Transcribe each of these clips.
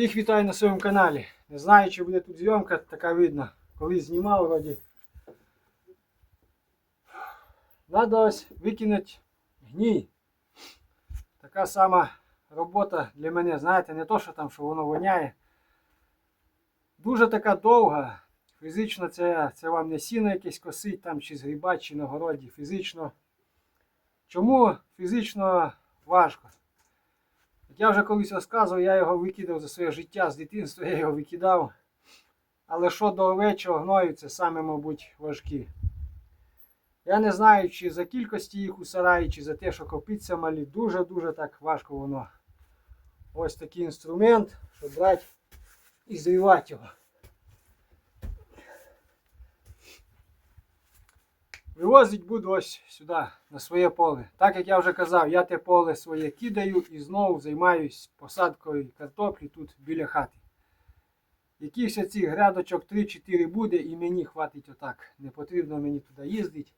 Всіх вітаю на своєму каналі. Не знаю, чи буде тут зйомка, така видно. Колись знімав вроді. Надо ось викинути гній. Така сама робота для мене, знаєте, не то, що там, що воно воняє. Дуже така довга. Фізично це, це вам не сіно якесь косить там, чи згрібати, чи на городі. Фізично. Чому фізично важко? Я вже колись розказував, я його викидав за своє життя з дитинства, я його викидав. Але що до овечого гною, це саме, мабуть, важкі. Я не знаю, чи за кількості їх у сараї, чи за те, що копиться малі, дуже-дуже так важко воно. Ось такий інструмент, щоб брати і звівати його. Вивозить буду ось сюди, на своє поле. Так як я вже казав, я те поле своє кидаю і знову займаюсь посадкою картоплі тут біля хати. Якихось цих грядочок 3-4 буде і мені хватить отак. Не потрібно мені туди їздити.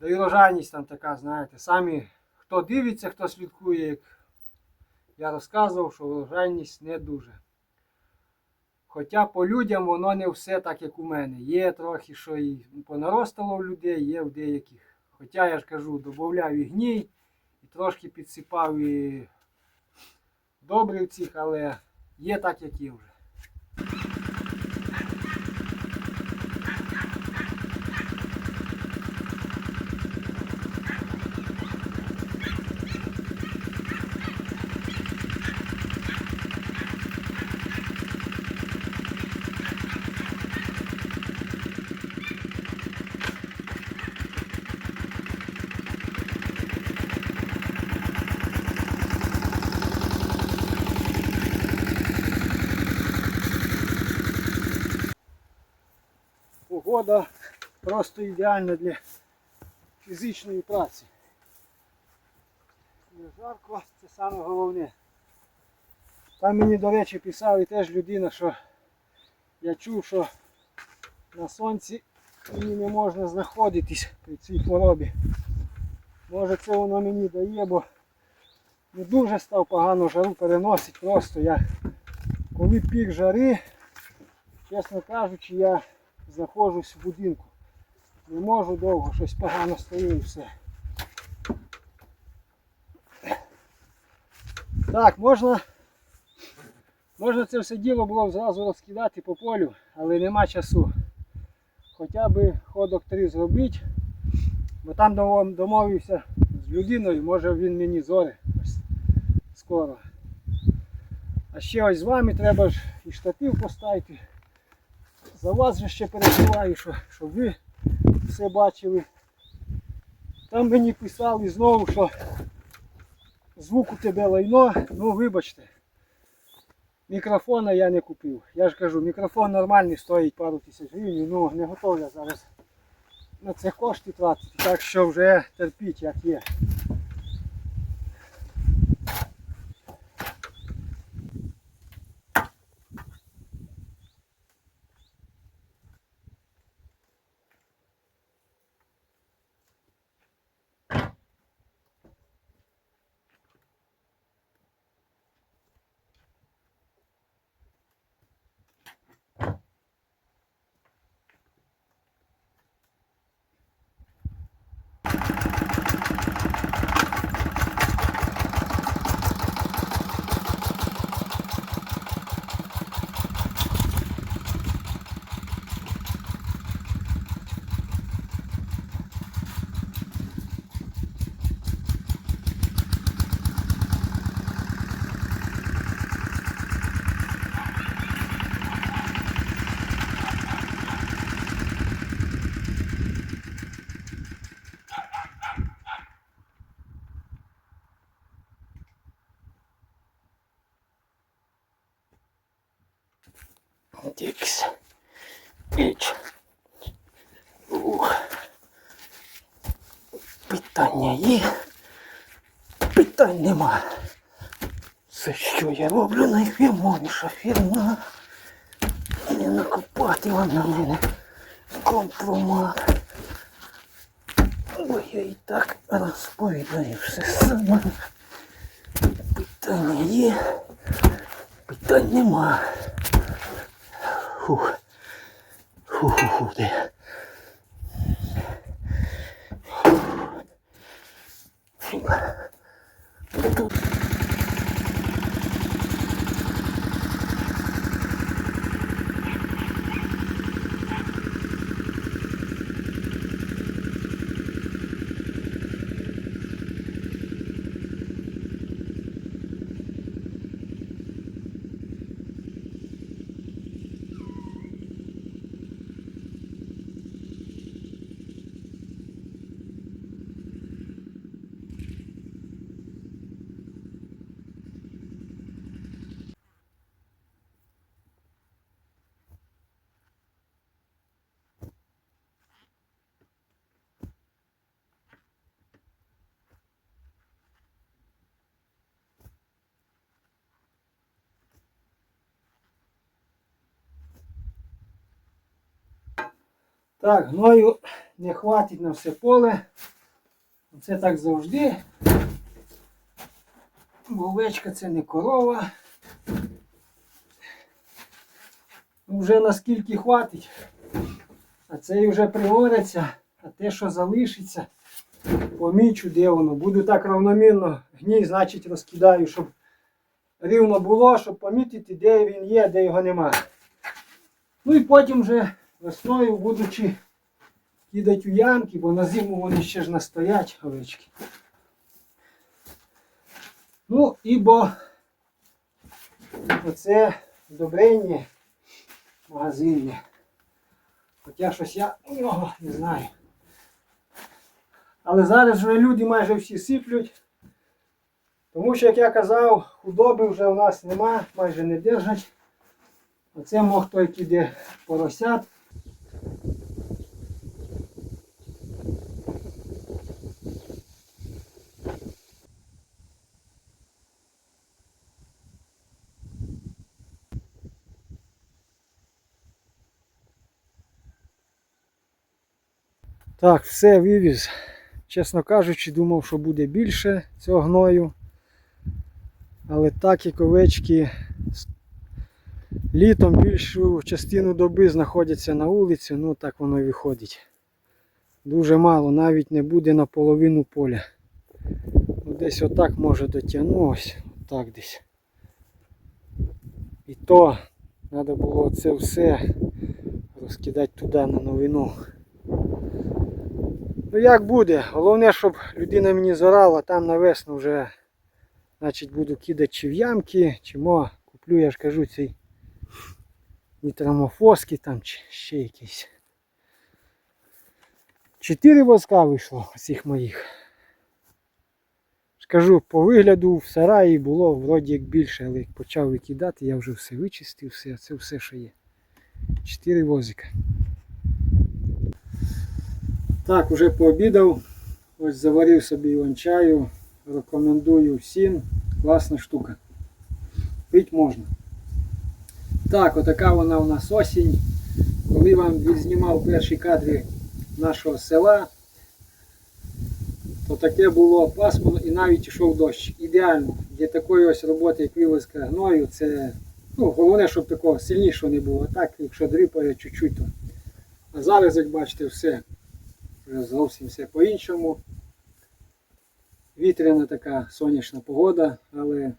Да і рожайність там така, знаєте, самі хто дивиться, хто слідкує, як я розказував, що врожайність не дуже. Хоча по людям воно не все так, як у мене. Є трохи, що і понаростало в людей, є в деяких. Хоча я ж кажу, додаю і гній, і трошки підсипав і добрив цих, але є так, як є вже. Погода просто ідеальна для фізичної праці. Не жарко, це саме головне. Там мені, до речі, писав і теж людина, що я чув, що на сонці мені не можна знаходитись при цій хворобі. Може це воно мені дає, бо не дуже став погано жару переносить просто. Я коли пік жари, чесно кажучи, я знаходжусь в будинку. Не можу довго, щось погано стою і все. Так, можна, можна це все діло було б зразу розкидати по полю, але нема часу. Хоча б ходок три зробити, бо там домовився з людиною, може він мені зоре скоро. А ще ось з вами треба ж і штатив поставити. За вас же ще переживаю, що, щоб ви все бачили. Там мені писали знову, що звук у тебе лайно, ну вибачте. Мікрофона я не купив. Я ж кажу, мікрофон нормальний стоїть пару тисяч гривень, ну не готовий я зараз на це кошти тратити, так що вже терпіть як є. Нема. Це що я роблю найфірмовіша фірма. Не накопати вам на мене компромат. Бо я і так розповідаю все саме. Питання є. Питань нема. Фух. Фу-фу-фу, де. Тут. Oh. Так, гною не хватить на все поле. Це так завжди. Бо це не корова. Ну, Вже наскільки хватить. А це і вже пригориться, а те, що залишиться, помічу, де воно. Буду так равномірно гній, значить розкидаю, щоб рівно було, щоб помітити, де він є, де його немає. Ну і потім вже весною будучи кидати у ямки, бо на зиму вони ще ж настоять овечки. Ну, ібо оце добрення магазинне. Хоча щось я нього не знаю. Але зараз вже люди майже всі сиплють. Тому що, як я казав, худоби вже у нас нема, майже не держать. Оце мог той киде поросят. Так, все вивіз. Чесно кажучи, думав, що буде більше цього гною. Але так як овечки літом більшу частину доби знаходяться на вулиці, ну так воно і виходить. Дуже мало, навіть не буде на половину поля. Ну, десь отак може дотягну, ось отак десь. І то треба було це все розкидати туди на новину. Ну як буде? Головне, щоб людина мені зорала, там на весну вже значить, буду кидати чи в ямки, чи мо куплю, я ж кажу, цей нітрамофоски там чи ще якісь. Чотири воска вийшло цих моїх. Скажу, по вигляду в сараї було вроді як більше, але як почав викидати, я вже все вичистив, все, це все, що є. Чотири возика. Так, уже пообідав. Ось заварив собі вон чаю. Рекомендую всім. Класна штука. Пить можна. Так, отака вона у нас осінь. Коли вам відзнімав перші кадри нашого села, то таке було пасмурно і навіть йшов дощ. Ідеально. Для такої ось роботи, як вивозка гною, це ну, головне, щоб такого сильнішого не було. Так, якщо дрипає чуть-чуть, то. А зараз, як бачите, все. Вже зовсім все по-іншому. Вітряна така сонячна погода, але,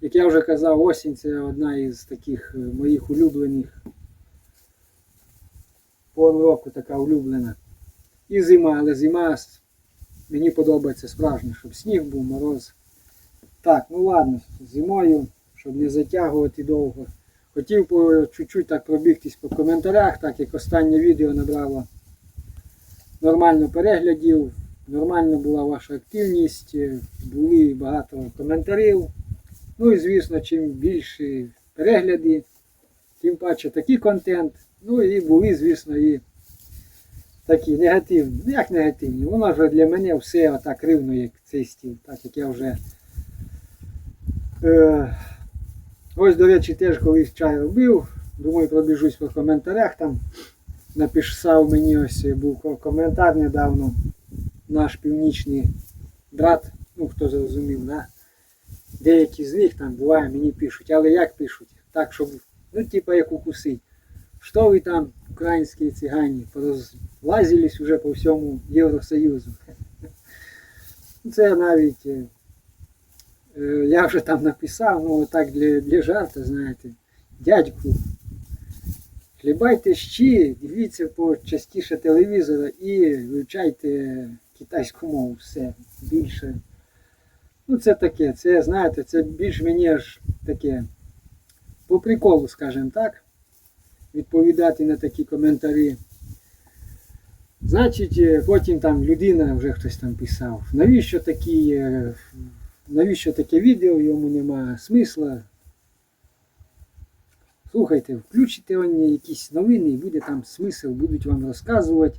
як я вже казав, осінь це одна із таких е, моїх улюблених пор року така улюблена. І зима, але зима мені подобається справжня, щоб сніг був, мороз. Так, ну ладно, зимою, щоб не затягувати довго. Хотів чуть-чуть так пробігтись по коментарях, так як останнє відео набрало нормально переглядів, нормальна була ваша активність, е, були багато коментарів. Ну і звісно, чим більше перегляди, тим паче такий контент. Ну і були, звісно, і такі негативні. Ну як негативні? Воно вже для мене все отак рівно, як цей стіл, так як я вже. Е, ось, до речі, теж колись чай робив. Думаю, пробіжусь по коментарях. Там написав мені ось був коментар недавно. Наш північний брат, ну хто зрозумів, да? деякі з них там буває мені пишуть, але як пишуть? Так, щоб, ну, типа як укусить. Що ви там, українські цигані, порозлазились уже по всьому Євросоюзу. Це навіть е, е, я вже там написав, ну так для, для жарту, знаєте, дядьку. Хлібайте щі, дивіться почастіше телевізора і вивчайте китайську мову, все більше. Ну, це таке, це, знаєте, це більш мені аж таке по приколу, скажімо так, відповідати на такі коментарі. Значить, е, потім там людина, вже хтось там писав, навіщо такі, е, навіщо таке відео, йому немає смисла. Слухайте, включите он якісь новини і буде там смисл, будуть вам розказувати.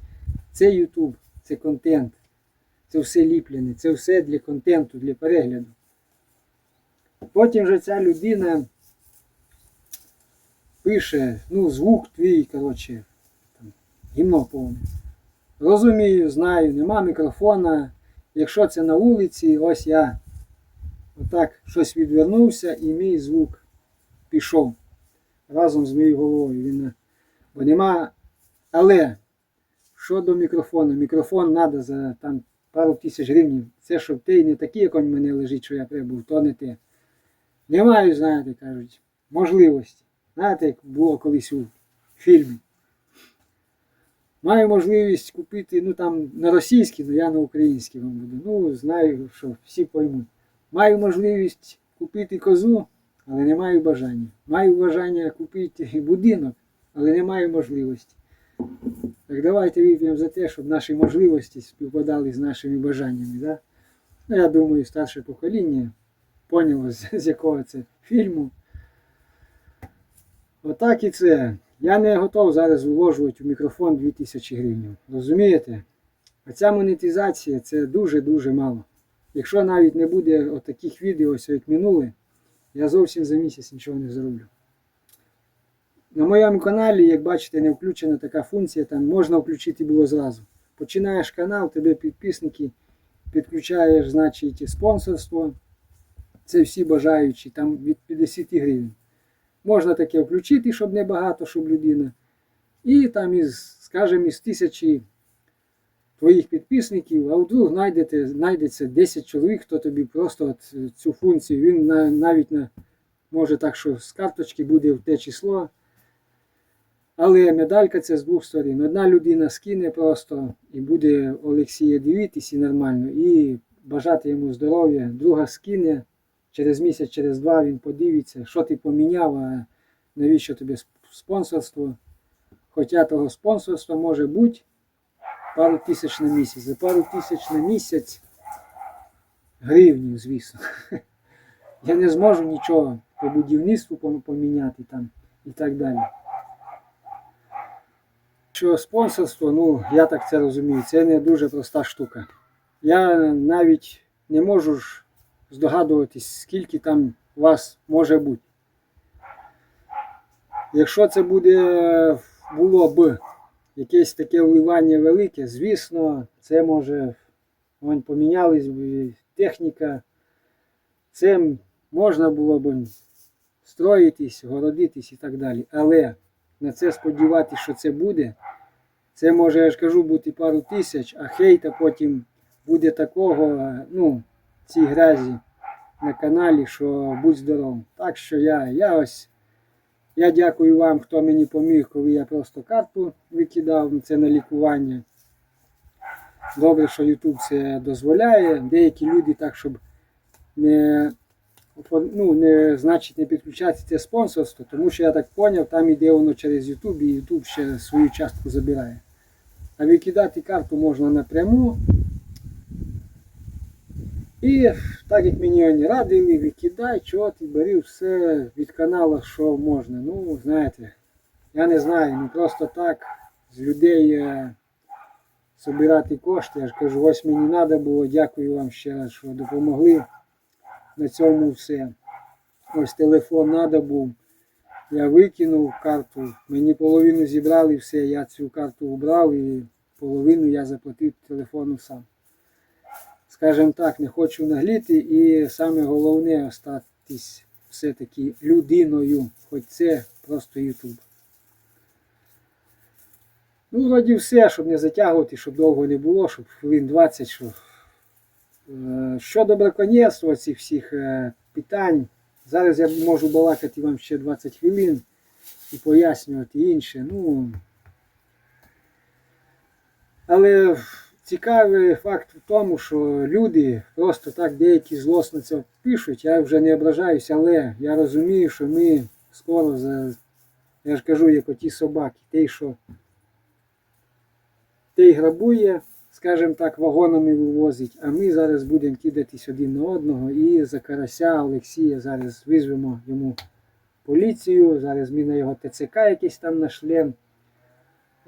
Це YouTube, це контент, це все ліплене, це все для контенту, для перегляду. Потім же ця людина пише, ну, звук твій, коротше, там, гімно повне. Розумію, знаю, нема мікрофона. Якщо це на вулиці, ось я отак щось відвернувся і мій звук пішов разом з моєю головою. Він, бо нема. Але щодо мікрофону, мікрофон треба за там, пару тисяч гривень. Це щоб ти не такий, як у мене лежить, що я прибув, то не те. Не маю, знаєте, кажуть, можливості. Знаєте, як було колись у фільмі. Маю можливість купити, ну там на російській, але я на українській вам буду. Ну, знаю, що всі поймуть. Маю можливість купити козу, але не маю бажання. Маю бажання купити будинок, але не маю можливості. Так давайте вип'ємо за те, щоб наші можливості співпадали з нашими бажаннями. Да? Ну, я думаю, старше покоління поняло, з, якого це фільму. Отак і це. Я не готов зараз вложувати в мікрофон 2000 гривень. Розумієте? Оця монетизація це дуже-дуже мало. Якщо навіть не буде отаких відео, ось як минуле, я зовсім за місяць нічого не зроблю. На моєму каналі, як бачите, не включена така функція, там можна включити було зразу. Починаєш канал, тебе підписники, підключаєш, значить, спонсорство. Це всі бажаючі, там від 50 гривень. Можна таке включити, щоб не багато, щоб людина. І там із, скажімо, із тисячі твоїх підписників, а вдруг знайдете, знайдеться 10 чоловік, хто тобі просто от цю функцію, він на, навіть на, може так, що з карточки буде в те число. Але медалька це з двох сторін. Одна людина скине просто і буде Олексія дивитись і нормально, і бажати йому здоров'я, друга скине. Через місяць, через два він подивиться, що ти поміняв, а навіщо тобі спонсорство. Хоча того спонсорства може бути пару тисяч на місяць. За пару тисяч на місяць гривнів, звісно. Я не зможу нічого по будівництву поміняти там і так далі. Що спонсорство, ну я так це розумію, це не дуже проста штука. Я навіть не можу ж здогадуватись, скільки там вас може бути. Якщо це буде було б якесь таке вливання велике, звісно, це може вон, помінялись б техніка. Це можна було б строїтись, городитись і так далі. Але на це сподіватися, що це буде, це може, я ж кажу, бути пару тисяч, а хейта потім буде такого, ну, цій грязі на каналі, що будь здоровим. Так що я, я ось, я дякую вам, хто мені поміг, коли я просто карту викидав, це на лікування. Добре, що YouTube це дозволяє. Деякі люди так, щоб не, ну, не, значить, не підключати це спонсорство, тому що я так зрозумів, там іде воно через YouTube і YouTube ще свою частку забирає. А викидати карту можна напряму. І так як мені вони радили, викидай, чого ти бери все від каналу, що можна. Ну, знаєте, я не знаю, ну просто так з людей е, збирати кошти. Я ж кажу, ось мені треба було, дякую вам ще раз, що допомогли. На цьому все. Ось телефон треба був. Я викинув карту, мені половину зібрали все, я цю карту убрав і половину я заплатив телефону сам. Скажем так, не хочу нагліти і саме головне остатись все-таки людиною, хоч це просто Ютуб. Ну, вроді все, щоб не затягувати, щоб довго не було, щоб хвилин 20, щоб Е, Щодо браконьєрства цих всіх е, питань, зараз я можу балакати вам ще 20 хвилин і пояснювати інше. Ну, але цікавий факт в тому, що люди просто так деякі злосно це пишуть, я вже не ображаюся, але я розумію, що ми скоро, за, я ж кажу, як оті собаки, той, що той грабує, скажімо так, вагонами вивозить, а ми зараз будемо кидатись один на одного і за карася Олексія зараз визвемо йому поліцію, зараз ми на його ТЦК якийсь там нашлем.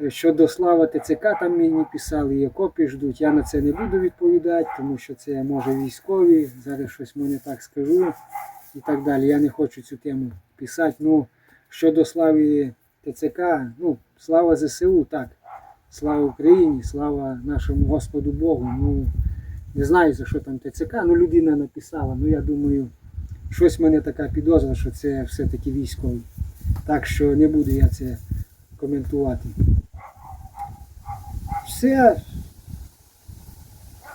Щодо слава ТЦК там мені писали, є ждуть. Я на це не буду відповідати, тому що це може військові, зараз щось ми не так скажу і так далі. Я не хочу цю тему писати. Ну, щодо слави ТЦК, ну, слава ЗСУ, так. Слава Україні, слава нашому Господу Богу. Ну, не знаю за що там ТЦК, ну людина написала. Ну я думаю, щось в мене така підозра, що це все-таки військовий. Так що не буду я це коментувати. Все.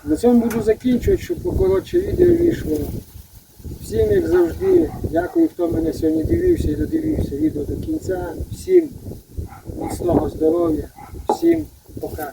На цьому буду закінчувати, щоб покоротше відео вийшло. Всім, як завжди, дякую, хто мене сьогодні дивився і додивився відео до кінця. Всім міцного здоров'я, всім пока.